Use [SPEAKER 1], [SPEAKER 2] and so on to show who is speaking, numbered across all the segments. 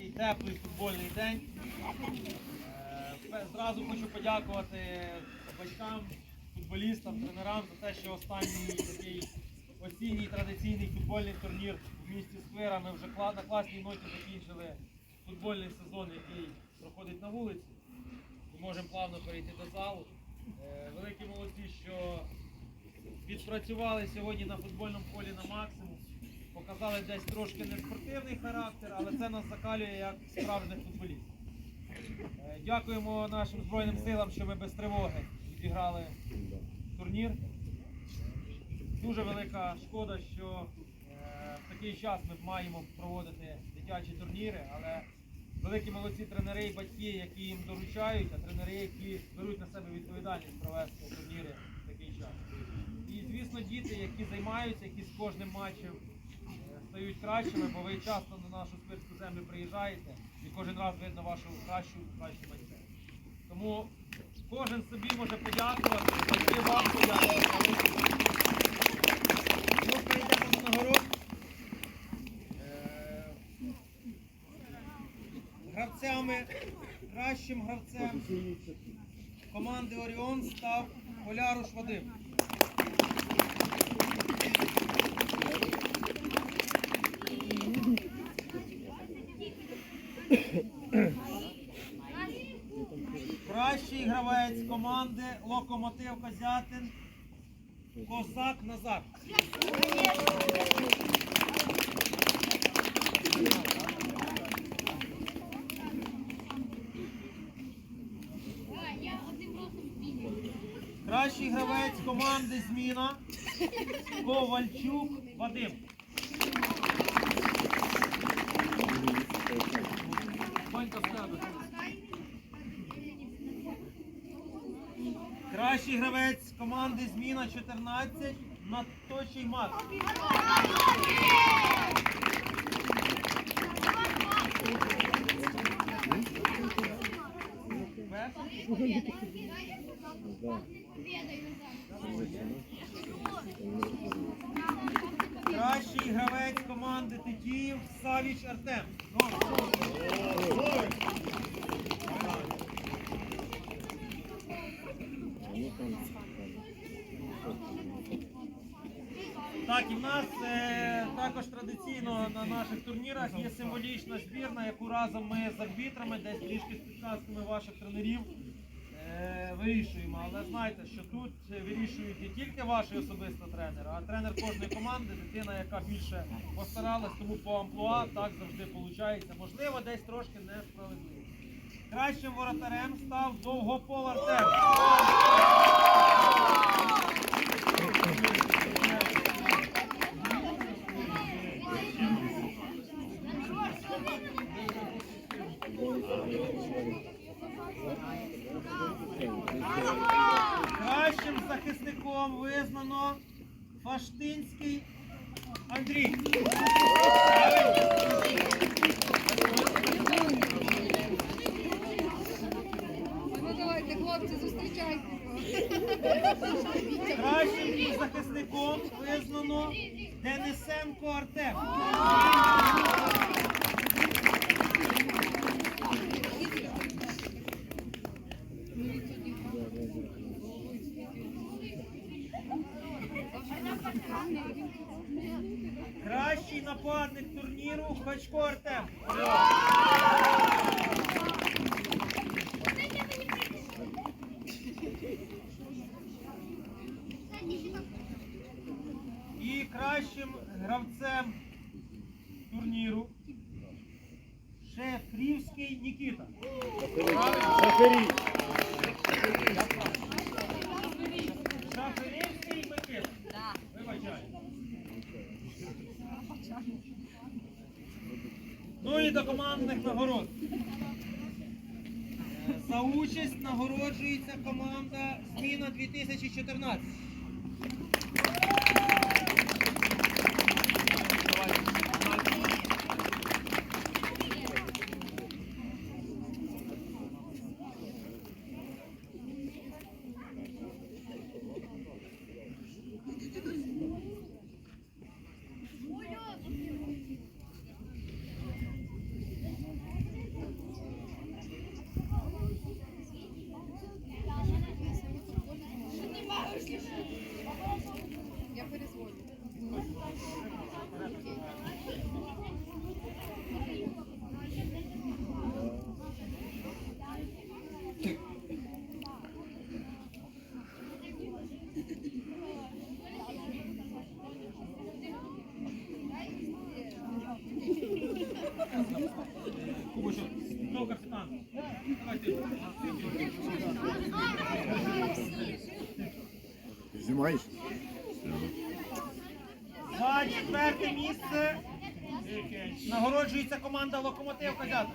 [SPEAKER 1] такий теплий футбольний день. Е, Зразу хочу подякувати батькам, футболістам, тренерам за те, що останній такий осінній традиційний футбольний турнір в місті Сквера. Ми вже на класній ноті закінчили футбольний сезон, який проходить на вулиці. Ми можемо плавно перейти до залу. Е, Великі молодці, що відпрацювали сьогодні на футбольному полі на максимум. Показали десь трошки не спортивний характер, але це нас закалює як справжніх футболістів. Е, Дякуємо нашим Збройним силам, що ми без тривоги відіграли турнір. Дуже велика шкода, що е, в такий час ми маємо проводити дитячі турніри, але великі молодці тренери і батьки, які їм доручають, а тренери, які беруть на себе відповідальність провести турніри в такий час. І, звісно, діти, які займаються, які з кожним матчем стають кращими, бо ви часто на нашу спиртську землю приїжджаєте і кожен раз видно вашу кращу кращу майстерність. Тому кожен собі може подякувати, батьки вам подякувати. Ну, перейдемо. Е, Гравцями, кращим гравцем команди Оріон став Поляруш Вадим. Кращий гравець команди Локомотив Козятин Козак Назар. Кращий гравець команди Зміна Ковальчук Вадим. Кращий гравець команди Зміна 14 Наточий Мат. Кращий гравець команди Тетіїв Савіч Артем. Так, і в нас е, також традиційно на наших турнірах є символічна збірна, яку разом ми з арбітрами, десь трішки з підказками ваших тренерів е, вирішуємо. Але знайте, що тут вирішують не тільки ваші особисто тренери, а тренер кожної команди, дитина, яка більше постаралась, тому по амплуа так завжди виходить. Можливо, десь трошки несправедливо. Кращим воротарем став Довгопол Артем. Кращим захисником визнано Фаштинський Андрій.
[SPEAKER 2] Ну давайте, хлопці, зустрічайте.
[SPEAKER 1] Кращим захисником визнано Денисенко Артем. Кращий нападник турніру Хачко Артем. І кращим гравцем турніру Шефрівський Нікіта. Шаферівський Микита. Вибачаю. Ну і до командних нагород. За участь нагороджується команда Зміна 2014.
[SPEAKER 3] Знімаєш?
[SPEAKER 1] За четверте місце нагороджується команда Локомотив Козятин.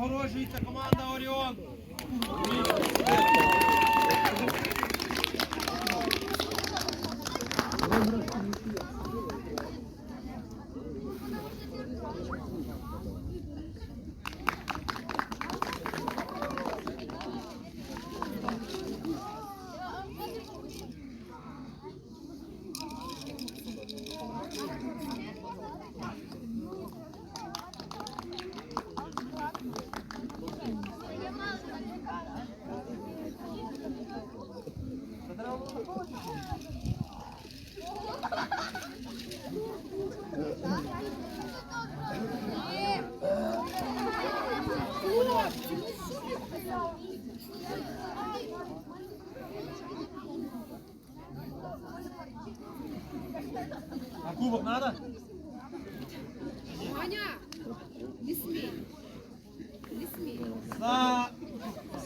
[SPEAKER 1] нагороджується команда Оріон. А кубок надо?
[SPEAKER 2] Аня, не смей. Не смей.
[SPEAKER 1] За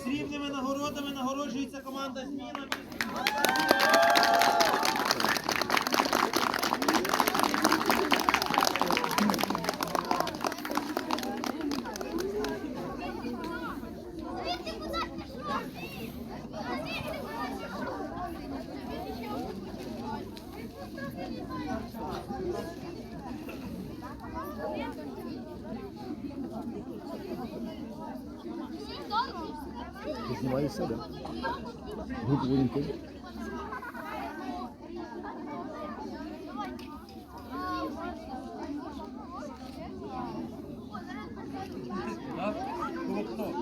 [SPEAKER 1] срібними нагородами нагороджується команда Зміна.
[SPEAKER 3] Ти знімаєш себе? Групу воєнком?
[SPEAKER 1] Да? Кубок?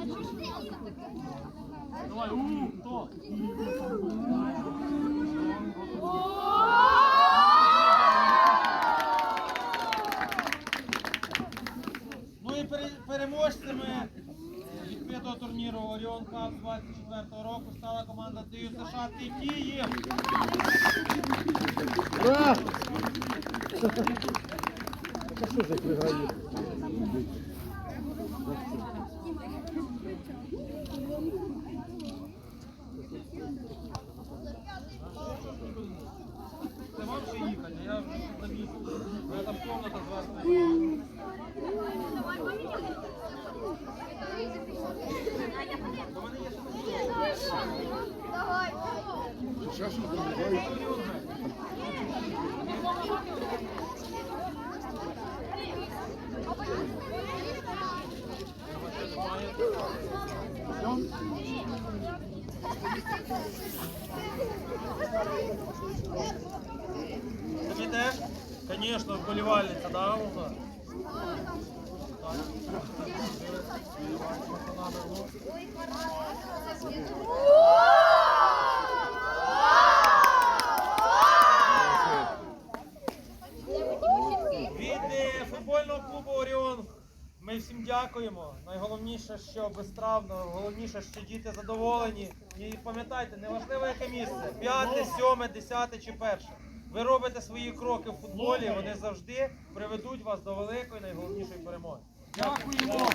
[SPEAKER 1] Давай, у, хто? І переможцями е, відкритого турніру Оріон Кап 24 року стала команда ТЮ США «Ти Київ.
[SPEAKER 3] Ура! Що за як виграє?
[SPEAKER 1] Тобі теж? Звісно, вболівальниця, да, у нас? Всім. Найголовніше, що безстравно, головніше, що діти задоволені. І пам'ятайте, неважливо яке місце, п'яте, сьоме, десяте чи перше. Ви робите свої кроки в футболі, вони завжди приведуть вас до великої найголовнішої перемоги. Дякуємо!